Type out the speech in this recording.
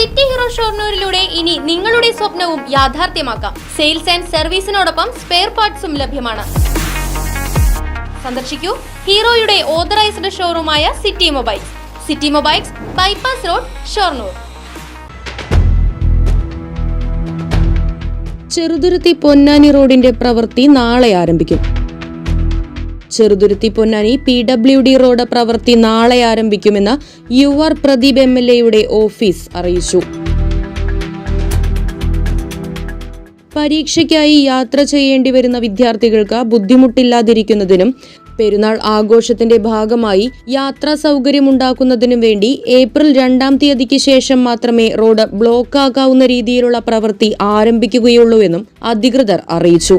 City hero ഷോർണൂരിലൂടെ ഇനി നിങ്ങളുടെ സ്വപ്നവും യാഥാർത്ഥ്യമാക്കാം. സെയിൽസ് ആൻഡ് സർവീസിനോടൊപ്പം സ്പെയർ പാർട്സും ലഭ്യമാണ്. സന്ദർശിക്കൂ ഹീറോയുടെ authorised ഷോറൂമായ city mobiles. City mobiles bypass road Shoranur. Cheruthuruthy Ponnani റോഡിന്റെ പ്രവൃത്തി നാളെ ആരംഭിക്കും. Cheruthuruthy Ponnani P W D road പ്രവൃത്തി നാളെ ആരംഭിക്കുമെന്ന് U R Pradeep M L എയുടെ ഓഫീസ് അറിയിച്ചു. പരീക്ഷയ്ക്കായി യാത്ര ചെയ്യേണ്ടി വരുന്ന വിദ്യാർത്ഥികൾക്ക് ബുദ്ധിമുട്ടില്ലാതിരിക്കുന്നതിനും പെരുന്നാൾ ആഘോഷത്തിന്റെ ഭാഗമായി യാത്രാ സൗകര്യമുണ്ടാക്കുന്നതിനും വേണ്ടി ഏപ്രിൽ രണ്ടാം തീയതിക്ക് ശേഷം മാത്രമേ റോഡ് ബ്ലോക്ക് ആകാവുന്ന രീതിയിലുള്ള പ്രവൃത്തി ആരംഭിക്കുകയുള്ളൂ എന്നും അധികൃതർ അറിയിച്ചു.